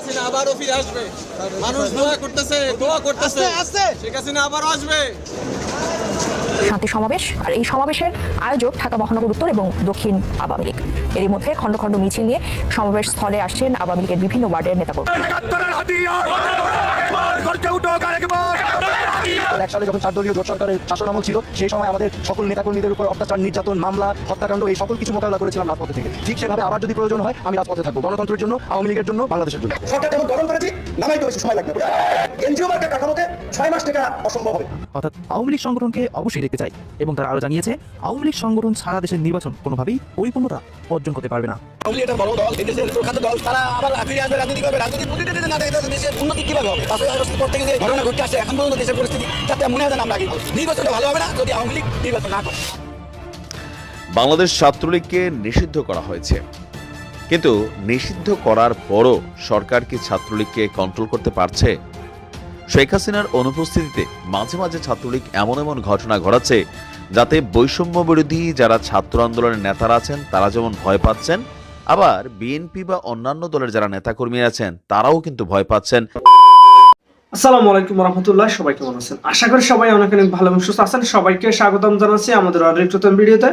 হাসিনা আবারও ফিরে আসবে। মানুষ দোয়া করতেছে দোয়া করতেছে। শেখ হাসিনা আবারও আসবে। শান্তি সমাবেশ আর এই সমাবেশের আয়োজক ঢাকা মহানগর উত্তর এবং দক্ষিণ আওয়ামী লীগ। এরই মধ্যে খন্ড খন্ড মিছিল নিয়ে সমাবেশ স্থলে আসছেন আওয়ামী লীগের বিভিন্ন ওয়ার্ডের নেতাকর্মী। আরেকবার এক সালে যখন চারদলীয় জোট সরকারের শাসন আমল ছিল সেই সময় আমাদের সকল নেতাকর্মীদের উপর অত্যাচার নির্যাতন মামলা হত্যাকাণ্ড এই সকল কিছু মোকাবিলা করেছিলাম রাজপথে থেকে। ঠিক সেভাবে আবার যদি প্রয়োজন হয় আমি রাজপথে থাকব। গণতন্ত্রের জন্য আওয়ামী লীগের জন্য বাংলাদেশের জন্য। সরকার যেমন গঠন করেছি নামাইতে বেশি সময় লাগবে। এনজিও কাঠামোতে ছয় মাস টাকা অসম্ভব হবে। অর্থাৎ আওয়ামী লীগ সংগঠনকে অবশ্যই দেখতে চাই এবং তারা আরও জানিয়েছে আওয়ামী লীগ সংগঠন সারা দেশের নির্বাচন কোনোভাবেই পরিপূর্ণতা অর্জন করতে পারবে না। আওয়ামী এটা বড় দল এই দল তারা আবার রাজনীতি করবে। রাজনীতি না উন্নতি কীভাবে হবে? পর যে ঘটনা ঘটতে আসছে এখন পর্যন্ত দেশের পরিস্থিতি যাতে মনে হয় আমরা আগে নির্বাচনটা ভালো হবে না যদি আওয়ামী লীগ নির্বাচন না করে। বাংলাদেশ ছাত্রলীগকে নিষিদ্ধ করা হয়েছে। কিন্তু নিষিদ্ধ করার পরও সরকার কি ছাত্রলীগকে কন্ট্রোল করতে পারছে? শেখ হাসিনার অনুপস্থিতিতে মাঝে মাঝে ছাত্রলীগ এমন এমন ঘটনা ঘটাচ্ছে যাতে বৈষম্য বিরোধী যারা ছাত্র আন্দোলনের নেতারা আছেন, তারা যেমন ভয় পাচ্ছেন, আবার বিএনপি বা অন্যান্য দলের যারা নেতাকর্মী আছেন, তারাও কিন্তু ভয় পাচ্ছেন। আসসালামু আলাইকুম রহমতুল্লাহ, সবাই কেমন আছেন? আশা করি সবাই অনেক অনেক ভালো এবং সুস্থ আছেন। সবাইকে স্বাগতম জানাচ্ছি আমাদের আরেক নতুন ভিডিওতে।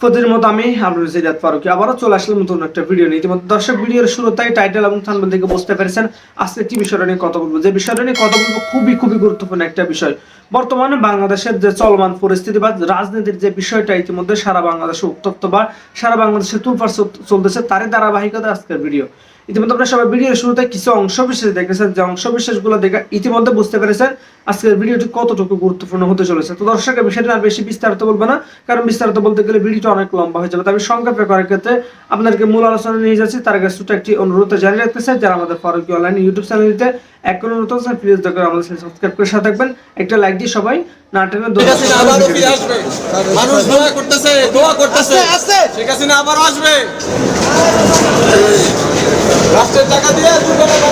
প্রতিদিন মতো আমি আপনার জিরাত ফারুকি আবারও চলে আসলাম নতুন একটা ভিডিও নিয়ে। ইতিমধ্যে দর্শক ভিডিওর শুরুতেই টাইটেল এবং থানবেল থেকে বুঝতে পেরেছেন আজকে কি বিষয়টা নিয়ে কথা বলব। যে বিষয়টা নিয়ে কথা বলব খুবই খুবই গুরুত্বপূর্ণ একটা বিষয়। বর্তমানে বাংলাদেশের যে চলমান পরিস্থিতি বা রাজনীতির যে বিষয়টা ইতিমধ্যে সারা বাংলাদেশে উত্তপ্ত বা সারা বাংলাদেশে তুলফার চলতেছে, তারই ধারাবাহিকতা আজকের ভিডিও। ইতিমধ্যে আপনারা সবাই ভিডিওর শুরুতে কিছু অংশ বিশেষ দেখেছেন যে অংশ বিশেষগুলো দেখে ইতিমধ্যে বুঝতে পেরেছেন আজকের ভিডিওটি কতটুকু গুরুত্বপূর্ণ হতে চলেছে। তো দর্শক এই বিষয়টা আর বেশি বিস্তারিত বলব না কারণ বিস্তারিত বলতে গেলে ভিডিওটা অনেক লম্বা হয়ে যাবে। তবে সংক্ষেপে করার ক্ষেত্রে আপনাদেরকে মূল আলোচনা নিয়ে যাচ্ছি। তার কাছে ছোট একটি অনুরোধ জারি রাখতে চাই যারা আমাদের ফারুকি অনলাইন ইউটিউব চ্যানেলটিতে এখন নতুন প্লিজ দেখে আমাদের সাবস্ক্রাইব করে সাথে থাকবেন। একটা লাইক দিয়ে সবাই না টেনে মানুষ দোয়া করতেছে দোয়া করতেছে। শেখ হাসিনা আবারও আসবে। রাষ্ট্রের টাকা দিয়ে দুর্ঘটনা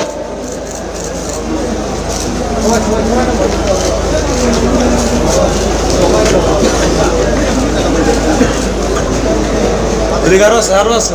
এগারো আছে আরও আছে।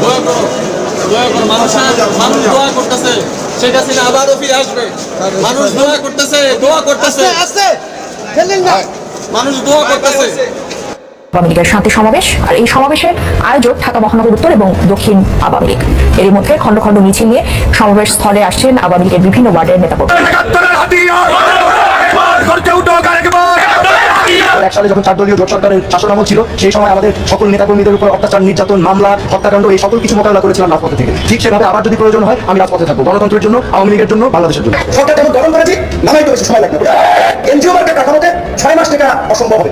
দোয়া করো দোয়া করো মানুষের মানুষ দোয়া করতেছে শেখ হাসিনা আবারও ফিরে আসবে। মানুষ দোয়া করতেছে দোয়া করতেছে। মানুষ দোয়া করতেছে। আওয়ামী লীগের শান্তি সমাবেশ আর এই সমাবেশের আয়োজক ঢাকা মহানগর উত্তর এবং দক্ষিণ আওয়ামী লীগ। এর মধ্যে খন্ড খন্ড মিছিল নিয়ে সমাবেশ স্থলে আসছেন আওয়ামী লীগের বিভিন্ন ওয়ার্ডের নেতাকর্মী। এক সালে যখন চার দলীয় জোট সরকারের শাসন আমল ছিল সেই সময় আমাদের সকল নেতাকর্মীদের উপর অত্যাচার নির্যাতন মামলা হত্যাকাণ্ড এই সকল কিছু মোকাবিলা করেছিলাম রাজপথে থেকে। ঠিক সেভাবে আবার যদি প্রয়োজন হয় আমি রাজপথে থাকব। গণতন্ত্রের জন্য আওয়ামী লীগের জন্য বাংলাদেশের জন্য। সরকার যেমন গঠন করেছি নামাইতে বেশি সময় লাগবে। এনজিও মার্কেট কাঠামোতে ছয় মাস টাকা অসম্ভব হবে।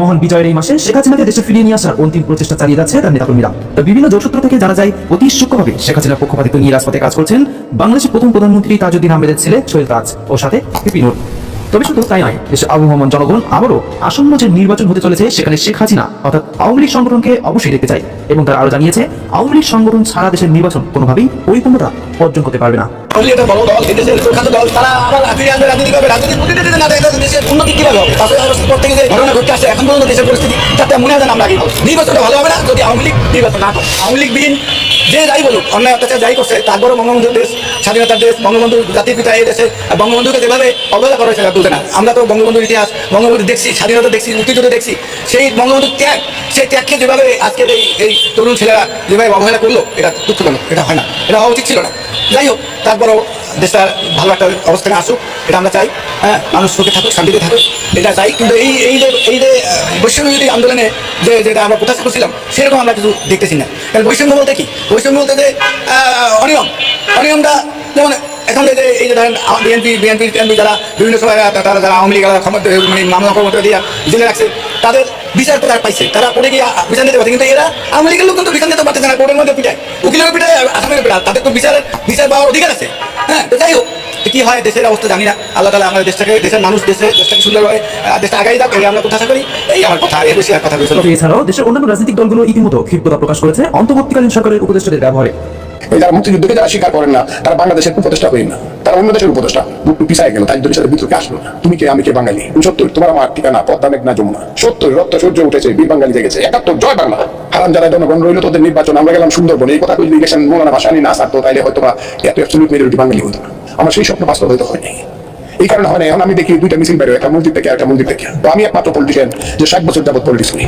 মহান বিজয়ের এই মাসে শেখ হাসিনাকে দেশে ফিরিয়ে নিয়ে আসার অন্তিম প্রচেষ্টা চালিয়ে যাচ্ছে তার নেতাকর্মীরা। তো বিভিন্ন জোটসূত্র থেকে জানা যায় অতি সূক্ষ্মভাবে শেখ হাসিনার পক্ষপাতিত্ব নিয়ে রাজপথে কাজ করছেন বাংলাদেশের প্রথম প্রধানমন্ত্রী তাজউদ্দিন আহমেদের ছেলে সোহেল তাজ ও সাথে পিপি নূর তবে শুধু তাই নয়, দেশের আবহমান জনগণ আবারও আসন্ন যে নির্বাচন হতে চলেছে, সেখানে শেখ হাসিনা, অর্থাৎ আওয়ামী লীগ সংগঠনকে অবশ্যই দেখতে চায় এবং তারা আরও জানিয়েছে, আওয়ামী লীগ সংগঠন ছাড়া দেশের নির্বাচন কোনোভাবেই পরিপূর্ণতা অর্জন করতে পারবে না। যে যাই বলুক, অন্যায় অত্যাচার যাই করছে তারপরে বঙ্গবন্ধুর দেশ, স্বাধীনতার দেশ বঙ্গবন্ধু জাতির পিতা এই দেশে, বঙ্গবন্ধুকে যেভাবে অবহেলা করা হয়েছে তুলতে না আমরা তো বঙ্গবন্ধুর ইতিহাস, বঙ্গবন্ধু দেখছি, স্বাধীনতা দেখছি, মুক্তিযুদ্ধ দেখছি, সেই বঙ্গবন্ধুর ত্যাগ, সেই ত্যাগকে যেভাবে আজকের এই এই তরুণ ছেলেরা যেভাবে অবহেলা করল, এটা দুঃখজনক, এটা হয় না, এটা হওয়া উচিত ছিল না। যাই হোক, তারপরও দেশটা ভালো একটা অবস্থানে আসুক, এটা আমরা চাই হ্যাঁ মানুষ সুখে থাকুক, শান্তিতে থাকুক, এটা চাই। কিন্তু এই এই যে এই যে বৈষম্য যদি আন্দোলনে যে, যেটা আমরা প্রত্যাশা করছিলাম, সেরকম আমরা কিছু দেখতেছি না। কারণ বৈষম্য বলতে কি? বৈষম্য বলতে যে অনিয়ম, অনিয়মটা যেমন এখন এই যে এই যে ধরেন বিএনপি বিএনপি, টিএনপি যারা, বিভিন্ন সময় তারা যারা আওয়ামী লীগ ক্ষমতা মানে মামলা ক্ষমতা দিয়ে জেলে রাখছে, তাদের বিচার তো তারা পাইছে। তারা পড়ে গিয়ে বিচার দিতে পারছে, কিন্তু এরা আওয়ামী লীগের লোক কিন্তু বিচার দিতে পারতেছে না, কোর্টের মধ্যে পিটায়। উকিলের পিটায় আসামের পিটায়। তাদের তো বিচারের বিচার পাওয়ার অধিকার আছে। হ্যাঁ তো যাই হোক কি হয়, দেশের অবস্থা জানি না। আল্লাহ তালা আমাদের দেশটাকে, দেশের মানুষ, দেশে, দেশটাকে সুন্দরভাবে দেশটা আগাই দাও, এই আমরা প্রত্যাশা করি, এই আমার কথা, এর বেশি আর কথা বলছি এছাড়াও, দেশের অন্যান্য রাজনৈতিক দলগুলো ইতিমধ্যে ক্ষিপ্রতা প্রকাশ করেছে। অন্তর্বর্তীকালীন সরকারের উপদেষ্টাদের ব্যবহারে। এই যারা মুক্তিযুদ্ধকে যারা স্বীকার করেন না, তারা বাংলাদেশের উপদেষ্টা হইন না। তারা অন্য দেশের উপদেষ্টা। পিছায় গেল, তাই সাথে বিতর্কে আসলো তুমি কে? আমি কে? বাঙালি। সত্তর তোমার আমার ঠিকানা পদ্মা মেঘনা যমুনা। সত্যই, রক্ত সূর্য উঠেছে, বীর বাঙালি জেগেছে। একাত্তর, জয় বাংলা। হারাম যারা জনগণ রইল তোদের নির্বাচন, আমরা গেলাম সুন্দরবন। এই কথা ইলেকশন, মৌলানা ভাসানি না সারতো তাইলে হয়তো এত অ্যাবসলিউট মেজরিটি বাঙালি হতো আমার সেই স্বপ্ন বাস্তব হয়তো হয়নি এই কারণে হয় এখন আমি দেখি দুইটা মিছিল বেরোয়, একটা মসজিদ থেকে একটা মন্দির থেকে। তো আমি একমাত্র পলিটিশিয়ান যে ষাট বছর যাবত পলিটিক্স করি।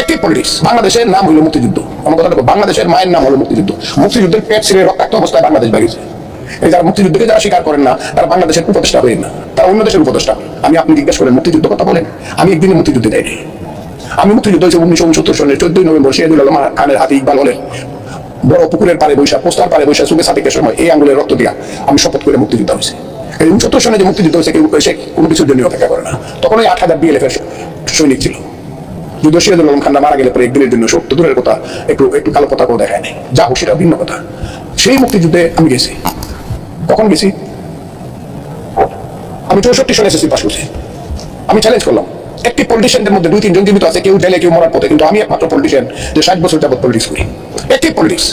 একটি পলিটিক্স বাংলাদেশের নাম হলো মুক্তিযুদ্ধ। আমার কথা দেখো, বাংলাদেশের মায়ের নাম হলো মুক্তিযুদ্ধ। মুক্তিযুদ্ধের পেট ছিঁড়ে রক্তাক্ত অবস্থায় বাংলাদেশ বাগিয়েছে এই যারা মুক্তিযুদ্ধকে যারা স্বীকার করেন না, তারা বাংলাদেশের উপদেষ্টা হয়ে না। তারা অন্য দেশের উপদেষ্টা। আমি আপনি জিজ্ঞেস করেন মুক্তিযুদ্ধ কথা বলেন? আমি একদিনে মুক্তিযুদ্ধে দেয়নি আমি মুক্তিযুদ্ধ হয়েছে উনিশশো উনসত্তর সনের চোদ্দই নভেম্বর সিরাজুল আলম খানের হাতে ইকবাল হলেন বড় পুকুরের পারে বৈশাখ, পোস্তার পারে বৈশাখ সুবে সাদিকের সময় এই আঙ্গুলের রক্ত দিয়া আমি শপথ করে মুক্তিযুদ্ধ হয়েছে। এই সনে যে মুক্তিযুদ্ধ হয়েছে, কেউ সে কোনো কিছুর জন্য অপেক্ষা করে না। তখন ওই আট হাজার বিএলএফ এর সৈনিক ছিল। যুদ্ধ সিরাজুল আলম খান্না মারা গেলে পরে একদিনের জন্য সত্য, দূরের কথা, একটু একটু কালো পতাকাও দেখায় নাই। যা হোক সেটা ভিন্ন কথা। সেই মুক্তিযুদ্ধে আমি গেছি। কখন গেছি? আমি চৌষট্টি সনে পাশ করছি। আমি চ্যালেঞ্জ করলাম। একটি পলিটিশিয়ানদের মধ্যে দুই তিনজন জীবিত আছে, কেউ জেলে, কেউ মরার পথে, কিন্তু আমি একমাত্র পলিটিশিয়ান যে ষাট বছর যাবত পলিটিক্স করি। একটি পলিটিক্স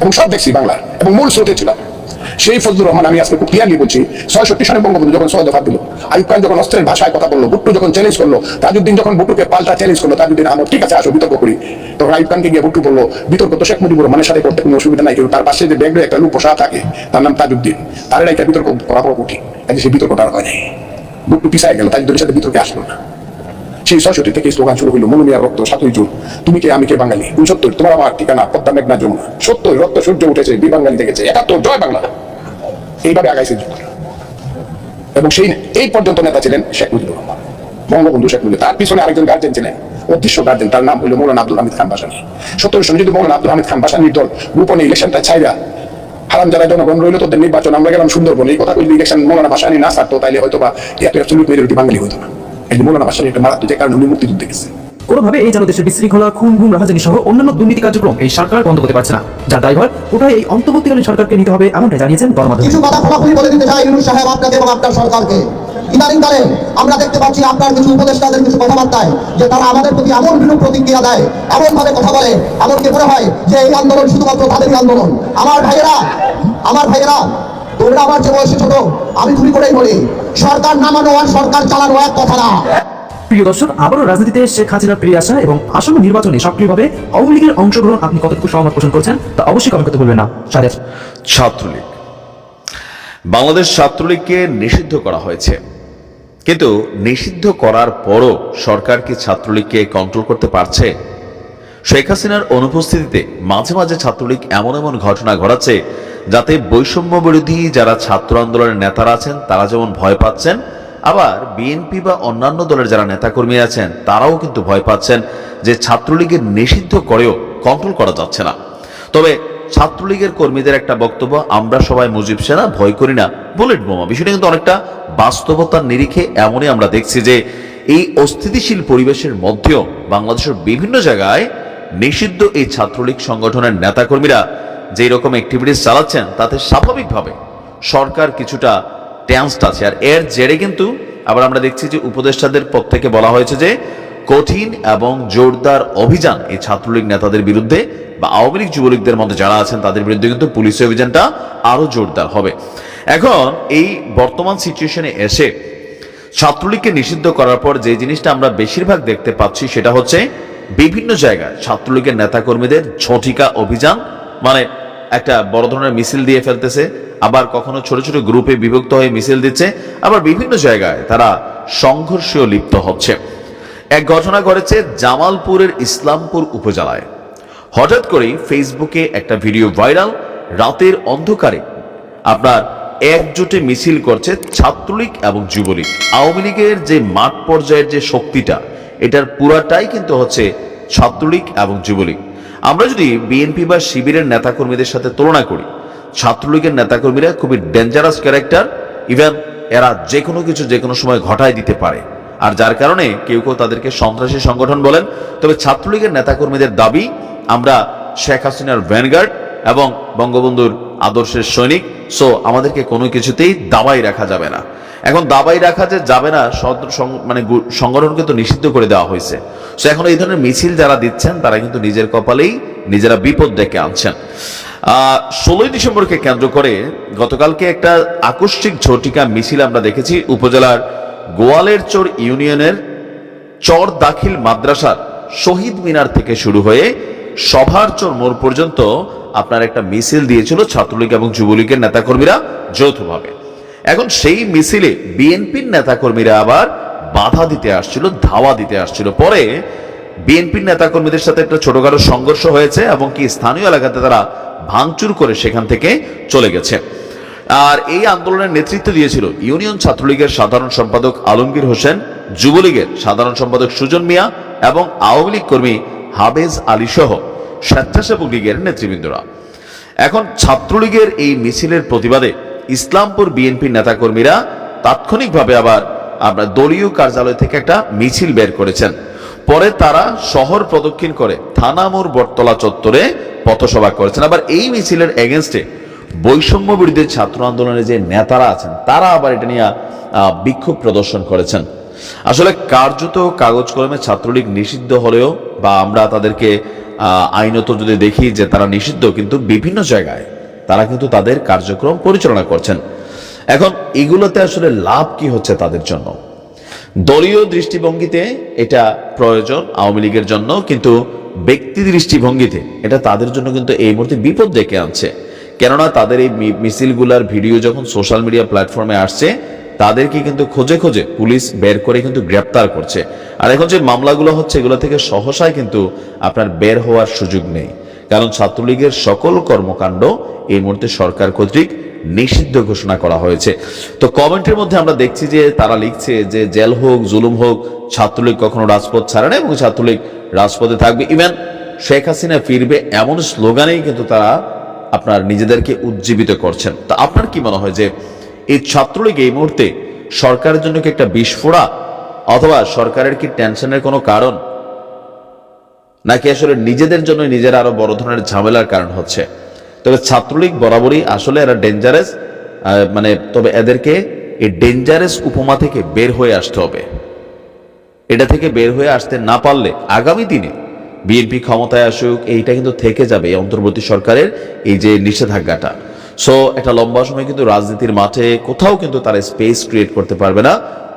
এবং সব দেখছি বাংলার। এবং মূল স্রোতে ছিলাম। সেই ফজলুর রহমান আমি আজকে খুব ক্লিয়ারলি বলছি, ছয়ষট্টি সনে বঙ্গবন্ধু যখন ছয় দফা দিল আইব খান যখন অস্ত্রের ভাষায় কথা বলল বুট্টু যখন চ্যালেঞ্জ করল তাজুদ্দিন যখন বুট্টুকে পাল্টা চ্যালেঞ্জ করল তাজুদ্দিন আমার ঠিক আছে, আসো, বিতর্ক করি। তখন আইব খানকে গিয়ে বুট্টু বলল, বিতর্ক তো শেখ মুজিবুর রহমানের সাথে করতে কোনো অসুবিধা নাই, কিন্তু তার পাশে যে ব্যাগরে একটা লোক বসা থাকে, তার নাম তাজুদ্দিন তার একটা বিতর্ক করা বড় কঠিন যে সেই বিতর্কটা আর হয় নাই। বুট্টু পিছায় গেল তাজুদ্দিনের সাথে বিতর্কে আসলো না। সেই সরস্বতী থেকে স্লোগান শুরু হইল মনুমিয়া রক্ত, সাতই জুন, তুমি কে, আমি কে, বাঙালি? উনসত্তর, তোমার আমার ঠিকানা, পদ্মা মেঘনা যমুনা। সত্তর, রক্ত সূর্য উঠেছে বি বাঙালি দেখেছে একাত্তর, জয় বাংলা। এইভাবে আগাইছে এবং সেই এই পর্যন্ত নেতা ছিলেন শেখ মুজিবুর রহমান। বঙ্গবন্ধু শেখ মুজিবুর তার পিছনে আরেকজন গার্জেন ছিলেন, অদৃশ্য গার্জেন তার নাম হলো মৌলানা আব্দুল হামিদ খান বাসানি। সত্তর সনে যদি মৌলানা আব্দুল হামিদ খান বাসানির দল গোপনে ইলেকশনটা ছাইরা হারাম যারা জনগণ রইল, তোদের নির্বাচন, আমরা গেলাম সুন্দরবন। এই কথা কইলে ইলেকশন মৌলানা বাসানি না ছাড়তো, তাইলে হয়তো বা এত অ্যাবসলিউট মেজরিটি বাঙালি হতো না। এই যে মৌলানা বাসানি একটা মারাত্মক যে কারণে উনি মুক্তিযুদ্ধে গেছে। কোনোভাবে এই যেন দেশের বিশৃঙ্খলা, খুন, গুম, রাহাজানি সহ অন্যান্য দুর্নীতি কার্যক্রম এই সরকার বন্ধ করতে পারছে না। যার দায়ভার ওটাই এই অন্তর্বর্তীকালীন সরকারকে নিতে হবে এমনটাই জানিয়েছেন গণমাধ্যমে। কিছু কথা খোলাখুলি বলে দিতে চাই ইউনুস সাহেব, আপনাকে এবং আপনার সরকারকে। ইদানিং কালে আমরা দেখতে পাচ্ছি আপনার কিছু উপদেষ্টাদের কিছু কথাবার্তায় যে তারা আমাদের প্রতি এমন বিরূপ প্রতিক্রিয়া দেয় এমন ভাবে কথা বলে, এমনকি মনে হয় যে এই আন্দোলন শুধুমাত্র তাদেরই আন্দোলন। আমার ভাইয়েরা আমার ভাইয়েরা, তোমরা আমার যে বয়সে ছোট, আমি তুমি করেই বলি, সরকার নামানো আর সরকার চালানো এক কথা না। প্রিয় দর্শক, আবারও রাজনীতিতে শেখ হাসিনার ফিরে আসা এবং আসন্ন নির্বাচনে সক্রিয়ভাবে আওয়ামী লীগের অংশগ্রহণ আপনি কতটুকু সহমত পোষণ করছেন, তা অবশ্যই কমেন্ট করতে ভুলবেন না। সাথে ছাত্রলীগ। বাংলাদেশ ছাত্রলীগকে নিষিদ্ধ করা হয়েছে। কিন্তু নিষিদ্ধ করার পরও সরকার কি ছাত্রলীগকে কন্ট্রোল করতে পারছে? শেখ হাসিনার অনুপস্থিতিতে মাঝে মাঝে ছাত্রলীগ এমন এমন ঘটনা ঘটাচ্ছে যাতে বৈষম্য বিরোধী যারা ছাত্র আন্দোলনের নেতারা আছেন, তারা যেমন ভয় পাচ্ছেন আবার বিএনপি বা অন্যান্য দলের যারা নেতাকর্মী আছেন, তারাও কিন্তু ভয় পাচ্ছেন যে ছাত্রলীগের নিষিদ্ধ করেও কন্ট্রোল করা যাচ্ছে না। তবে ছাত্রলীগের কর্মীদের একটা বক্তব্য, আমরা সবাই মুজিব সেনা, ভয় করি না। বুলেট বোমা। বিষয়টা কিন্তু অনেকটা বাস্তবতার নিরিখে এমনই আমরা দেখছি যে এই অস্থিতিশীল পরিবেশের মধ্যেও বাংলাদেশের বিভিন্ন জায়গায় নিষিদ্ধ এই ছাত্রলীগ সংগঠনের নেতাকর্মীরা যেই রকম অ্যাক্টিভিটিস চালাচ্ছেন, তাতে স্বাভাবিকভাবে সরকার কিছুটা টেন্সড আছে। আর এর জেরে কিন্তু আবার আমরা দেখছি যে উপদেষ্টাদের পদ থেকে বলা হয়েছে যে কঠিন এবং জোরদার অভিযান এই ছাত্রলীগ নেতাদের বিরুদ্ধে বা আওয়ামী লীগ যুবলীগদের মধ্যে যারা আছেন তাদের বিরুদ্ধে কিন্তু পুলিশি অভিযানটা আরও জোরদার হবে। এখন এই বর্তমান সিচুয়েশনে এসে ছাত্রলীগকে নিষিদ্ধ করার পর যে জিনিসটা আমরা বেশিরভাগ দেখতে পাচ্ছি সেটা হচ্ছে বিভিন্ন জায়গায় ছাত্রলীগের নেতাকর্মীদের ঝটিকা অভিযান মানে একটা বড় ধরনের মিছিল দিয়ে ফেলতেছে আবার কখনো ছোট ছোট গ্রুপে বিভক্ত হয়ে মিছিল দিচ্ছে, আবার বিভিন্ন জায়গায় তারা সংঘর্ষেও লিপ্ত হচ্ছে। এক ঘটনা ঘটেছে জামালপুরের ইসলামপুর উপজেলায়। হঠাৎ করেই ফেসবুকে একটা ভিডিও ভাইরাল, রাতের অন্ধকারে। আপনার একজোটে মিছিল করছে ছাত্রলীগ এবং যুবলীগ। আওয়ামী লীগের যে মাঠ পর্যায়ের যে শক্তিটা, এটার পুরাটাই কিন্তু হচ্ছে ছাত্রলীগ এবং যুবলীগ। আমরা যদি বিএনপি বা শিবিরের নেতাকর্মীদের সাথে তুলনা করি ছাত্রলীগের নেতাকর্মীরা খুবই ডেঞ্জারাস ক্যারেক্টার ইভেন এরা যে কোনো কিছু যে কোনো সময় ঘটায় দিতে পারে। আর যার কারণে কেউ কেউ তাদেরকে সন্ত্রাসী সংগঠন বলেন। তবে ছাত্রলীগের নেতাকর্মীদের দাবি, আমরা শেখ হাসিনার ভ্যানগার্ড এবং বঙ্গবন্ধুর আদর্শের সৈনিক সো আমাদেরকে কোনো কিছুতেই দাবাই রাখা যাবে না। এখন দাবাই রাখা যে যাবে না মানে সংগঠনকে তো নিষিদ্ধ করে দেওয়া হয়েছে। সো এখন এই ধরনের মিছিল যারা দিচ্ছেন, তারা কিন্তু নিজের কপালেই নিজেরা বিপদ ডেকে আনছেন। ষোলোই ডিসেম্বরকে কেন্দ্র করে গতকালকে একটা আকস্মিক ঝটিকা মিছিল আমরা দেখেছি উপজেলার গোয়ালের চর ইউনিয়নের চর দাখিল মাদ্রাসার শহীদ মিনার থেকে শুরু হয়ে সভার চর মোড় পর্যন্ত আপনার একটা মিছিল দিয়েছিল ছাত্রলীগ এবং যুবলীগের নেতাকর্মীরা যৌথভাবে। এখন সেই মিছিলে বিএনপির নেতাকর্মীরা আবার বাধা দিতে আসছিল, ধাওয়া দিতে আসছিল। পরে বিএনপির নেতাকর্মীদের সাথে একটা ছোটখাটো সংঘর্ষ হয়েছে এবং কি স্থানীয় এলাকাতে তারা ভাঙচুর করে সেখান থেকে চলে গেছে। আর এই আন্দোলনের নেতৃত্ব দিয়েছিল ইউনিয়ন ছাত্রলীগের সাধারণ সম্পাদক আলমগীর হোসেন, যুবলীগের সাধারণ সম্পাদক সুজন মিয়া এবং আওয়ামী লীগ কর্মী হাবেজ আলী সহ স্বেচ্ছাসেবক লীগের নেতৃবৃন্দরা। এখন ছাত্রলীগের এই মিছিলের প্রতিবাদে ইসলামপুর বিএনপির নেতাকর্মীরা তাৎক্ষণিকভাবে আবার আমরা দলীয় কার্যালয় থেকে একটা মিছিল বের করেছেন। পরে তারা শহর প্রদক্ষিণ করে থানামোর বটতলা চত্বরে পথসভা করেছেন। আবার এই মিছিলের এগেনস্টে বৈষম্য বিরোধী ছাত্র আন্দোলনের যে নেতারা আছেন, তারা আবার এটা নিয়ে বিক্ষোভ প্রদর্শন করেছেন। আসলে কার্যত কাগজ কলমে ছাত্রলীগ নিষিদ্ধ হলেও বা আমরা তাদেরকে আইনত যদি দেখি যে তারা নিষিদ্ধ, কিন্তু বিভিন্ন জায়গায় তারা কিন্তু তাদের কার্যক্রম পরিচালনা করছেন। এখন এগুলোতে আসলে লাভ কি হচ্ছে তাদের জন্য? দলীয় দৃষ্টিভঙ্গিতে এটা প্রয়োজন আওয়ামী লীগের জন্য, কিন্তু ব্যক্তি দৃষ্টিভঙ্গিতে এটা তাদের জন্য কিন্তু এই মুহূর্তে বিপদ ডেকে আনছে। কেননা তাদের এই মিছিলগুলার ভিডিও যখন সোশ্যাল মিডিয়া প্ল্যাটফর্মে আসছে, তাদেরকে কিন্তু খোঁজে খোঁজে পুলিশ বের করে কিন্তু গ্রেপ্তার করছে। আর এখন যে মামলাগুলো হচ্ছে, এগুলো থেকে সহসায় কিন্তু আপনার বের হওয়ার সুযোগ নেই। কারণ ছাত্রলীগের সকল কর্মকাণ্ড এই মুহূর্তে সরকার কর্তৃক নিষিদ্ধ ঘোষণা করা হয়েছে। তো কমেন্টের মধ্যে আমরা দেখছি যে তারা লিখছে যে জেল হোক, জুলুম হোক, ছাত্রলীগ কখনো রাজপথ ছাড়ে না এবং ছাত্রলীগ রাজপথে থাকবে। ইভেন শেখ হাসিনা ফিরবে এমন স্লোগানেই কিন্তু তারা আপনার নিজেদেরকে উজ্জীবিত করছেন। তা আপনার কি মনে হয় যে এই ছাত্রলীগ এই মুহূর্তে সরকারের জন্য কি একটা বিস্ফোরা অথবা সরকারের কি টেনশনের কোনো কারণ? নাকি আসলে নিজেদের জন্য নিজেরা আরও বড় ধরনের ঝামেলার কারণ হচ্ছে? তবে ছাত্রলীগ বরাবরই আসলে এরা ডেঞ্জারাস মানে তবে এদেরকে এই ডেঞ্জারাস উপমা থেকে বের হয়ে আসতে হবে। এটা থেকে বের হয়ে আসতে না পারলে আগামী দিনে বিএনপি ক্ষমতায় আসুক, এইটা কিন্তু থেকে যাবে এই অন্তর্বর্তী সরকারের এই যে নিষেধাজ্ঞাটা। সো একটা লম্বা সময় কিন্তু রাজনীতির মাঠে কোথাও কিন্তু তারা স্পেস ক্রিয়েট করতে পারবে না।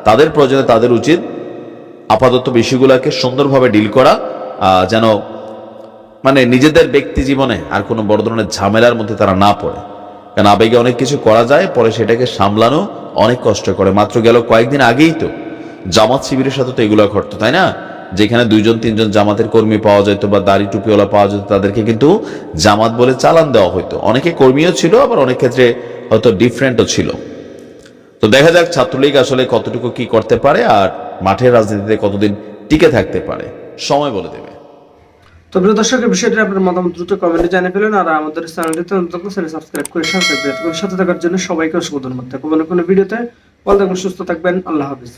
তাদের প্রয়োজনে তাদের উচিত আপাতত বিষয়গুলোকে সুন্দরভাবে ডিল করা যেন মানে নিজেদের ব্যক্তি জীবনে আর কোনো বড় ধরনের ঝামেলার মধ্যে তারা না পড়ে। কারণ আবেগে অনেক কিছু করা যায়, পরে সেটাকে সামলানো অনেক কষ্ট করে। মাত্র গেল কয়েকদিন আগেই তো জামাত শিবিরের সাথে তো এগুলো ঘটতো, তাই না? যেখানে দুইজন, তিনজন জামাতের কর্মী পাওয়া যেত বা দাড়ি টুপিওয়ালা পাওয়া যেত, তাদেরকে কিন্তু জামাত বলে চালান দেওয়া হতো অনেকে কর্মীও ছিল, আবার অনেক ক্ষেত্রে হয়তো ডিফারেন্টও ছিল। তো দেখা যাক ছাত্রলীগ আসলে কতটুকু কি করতে পারে আর মাঠের রাজনীতিতে কতদিন টিকে থাকতে পারে। সময় বলে দেবে। তো প্রিয় দর্শক বিষয়টি আপনার মতামত দ্রুত কমেন্টে জানিয়ে ফেলেন আর আমাদের চ্যানেলটিতে অন্তত চ্যানেল সাবস্ক্রাইব করে সাথে থাকার জন্য সবাইকে অসংখ্য ধন্যবাদ। কোনো কোনো ভিডিওতে ভালো থাকবেন, সুস্থ থাকবেন। আল্লাহ হাফিজ।